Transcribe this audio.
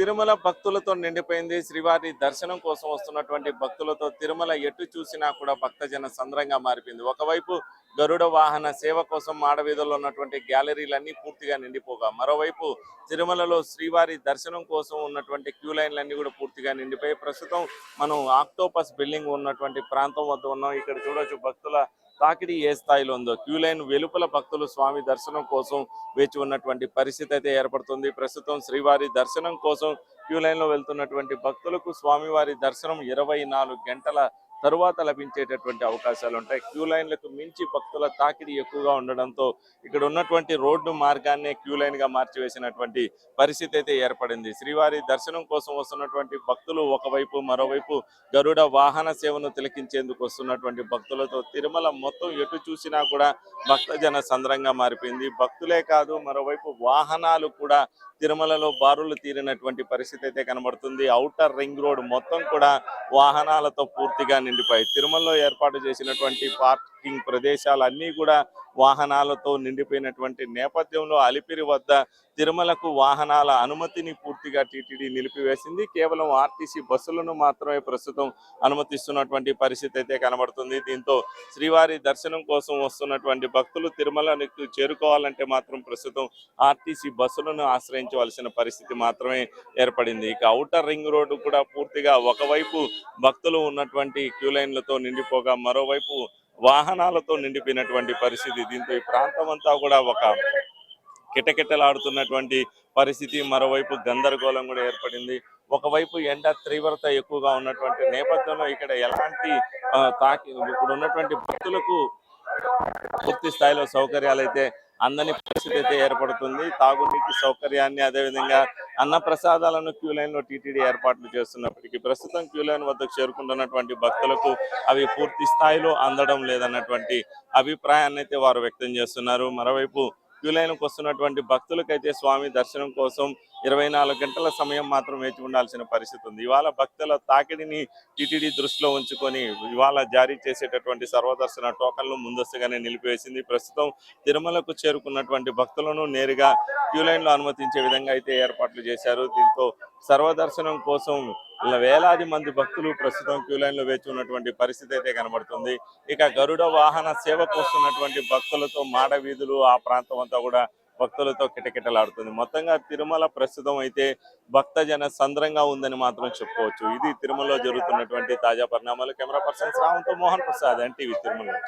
తిరుమల భక్తులతో నిండిపోయింది శ్రీవారి దర్శనం కోసం వస్తున్నటువంటి భక్తులతో తిరుమల ఎటు చూసినా కూడా భక్తజన సంద్రంగా మారిపోయింది. ఒకవైపు గరుడ వాహన సేవ కోసం మాడవీధుల్లో ఉన్నటువంటి గ్యాలరీలన్నీ పూర్తిగా నిండిపోగా మరోవైపు తిరుమలలో శ్రీవారి దర్శనం కోసం ఉన్నటువంటి క్యూ లైన్లన్నీ కూడా పూర్తిగా నిండిపోయి ప్రస్తుతం మనం ఆక్టోపస్ బిల్డింగ్ ఉన్నటువంటి ప్రాంతం వద్ద ఉన్నాం. ఇక్కడ చూడొచ్చు భక్తుల తాకిడి ఏ స్థాయిలో ఉందో? క్యూ లైన్ వెలుపల భక్తులు స్వామి దర్శనం కోసం వేచి ఉన్నటువంటి పరిస్థితి అయితే ఏర్పడుతుంది. ప్రస్తుతం శ్రీవారి దర్శనం కోసం క్యూ లైన్లో వెళ్తున్నటువంటి భక్తులకు స్వామివారి దర్శనం ఇరవై నాలుగు గంటల తరువాత లభించేటటువంటి అవకాశాలు ఉంటాయి క్యూ లైన్లకు మించి భక్తుల తాకిడి ఎక్కువగా ఉండడంతో ఇక్కడ ఉన్నటువంటి రోడ్డు మార్గాన్నే క్యూ లైన్గా మార్చివేసినటువంటి పరిస్థితి అయితే ఏర్పడింది. శ్రీవారి దర్శనం కోసం వస్తున్నటువంటి భక్తులు ఒకవైపు మరోవైపు గరుడ వాహన సేవను తిలకించేందుకు వస్తున్నటువంటి భక్తులతో తిరుమల మొత్తం ఎటు చూసినా కూడా భక్తజన సంద్రంగా మారిపోయింది. భక్తులే కాదు మరోవైపు వాహనాలు కూడా తిరుమలలో బారులు తీరినటువంటి పరిస్థితి అయితే కనబడుతుంది. ఔటర్ రింగ్ రోడ్ మొత్తం కూడా వాహనాలతో పూర్తిగా నిండిపోయాయి తిరుమలలో ఏర్పాటు చేసినటువంటి పార్కింగ్ ప్రదేశాలన్నీ కూడా వాహనాలతో నిండిపోయినటువంటి నేపథ్యంలో అలిపిరి వద్ద తిరుమలకు వాహనాల అనుమతిని పూర్తిగా టీటీడీ నిలిపివేసింది. కేవలం ఆర్టీసీ బస్సులను మాత్రమే ప్రస్తుతం అనుమతిస్తున్నటువంటి పరిస్థితి అయితే కనబడుతుంది. దీంతో శ్రీవారి దర్శనం కోసం వస్తున్నటువంటి భక్తులు తిరుమలకు చేరుకోవాలంటే మాత్రం ప్రస్తుతం ఆర్టీసీ బస్సులను ఆశ్రయించవలసిన పరిస్థితి మాత్రమే ఏర్పడింది. ఇక ఔటర్ రింగ్ రోడ్డు కూడా పూర్తిగా ఒకవైపు భక్తులు ఉన్నటువంటి క్యూ లైన్లతో నిండిపోగా మరోవైపు వాహనాలతో నిండిపోయినటువంటి పరిస్థితి. దీంతో ఈ ప్రాంతం అంతా కూడా ఒక కిటకిటలాడుతున్నటువంటి పరిస్థితి. మరోవైపు గందరగోళం కూడా ఏర్పడింది. ఒకవైపు ఎండ తీవ్రత ఎక్కువగా ఉన్నటువంటి నేపథ్యంలో ఇక్కడ ఎలాంటి తాకి ఇప్పుడు ఉన్నటువంటి భక్తులకు పూర్తి స్థాయిలో సౌకర్యాలు అయితే అందని పరిస్థితి అయితే ఏర్పడుతుంది. తాగునీటి సౌకర్యాన్ని అదేవిధంగా అన్న ప్రసాదాలను క్యూ లైన్లో టీటీడీ ఏర్పాట్లు చేస్తున్నప్పటికీ ప్రస్తుతం క్యూ లైన్ వద్దకు చేరుకుంటున్నటువంటి భక్తులకు అవి పూర్తి స్థాయిలో అందడం లేదన్నటువంటి అభిప్రాయాన్ని అయితే వారు వ్యక్తం చేస్తున్నారు. మరోవైపు క్యూ లైన్కి వస్తున్నటువంటి భక్తులకైతే స్వామి దర్శనం కోసం ఇరవై నాలుగు గంటల సమయం మాత్రం వేచి ఉండాల్సిన పరిస్థితి ఉంది. ఇవాళ భక్తుల తాకిడిని టీటీడీ దృష్టిలో ఉంచుకొని ఇవాళ జారీ చేసేటటువంటి సర్వదర్శన టోకన్లు ముందస్తుగానే నిలిపివేసింది. ప్రస్తుతం తిరుమలకు చేరుకున్నటువంటి భక్తులను నేరుగా క్యూ లైన్లో అనుమతించే విధంగా అయితే ఏర్పాట్లు చేశారు. దీంతో సర్వదర్శనం కోసం వేలాది మంది భక్తులు ప్రస్తుతం క్యూ లైన్లో వేచి ఉన్నటువంటి పరిస్థితి అయితే కనబడుతుంది. ఇక గరుడ వాహన సేవకు వస్తున్నటువంటి భక్తులతో మాడ వీధులు ఆ ప్రాంతం అంతా కూడా భక్తులతో కిటకిటలాడుతుంది. మొత్తంగా తిరుమల ప్రస్తుతం అయితే భక్తజన సంద్రంగా ఉందని మాత్రం చెప్పుకోవచ్చు. ఇది తిరుమలలో జరుగుతున్నటువంటి తాజా పరిణామాలు. కెమెరా పర్సన్ రావంతో మోహన్ ప్రసాద్ ఎన్టీవీ తిరుమల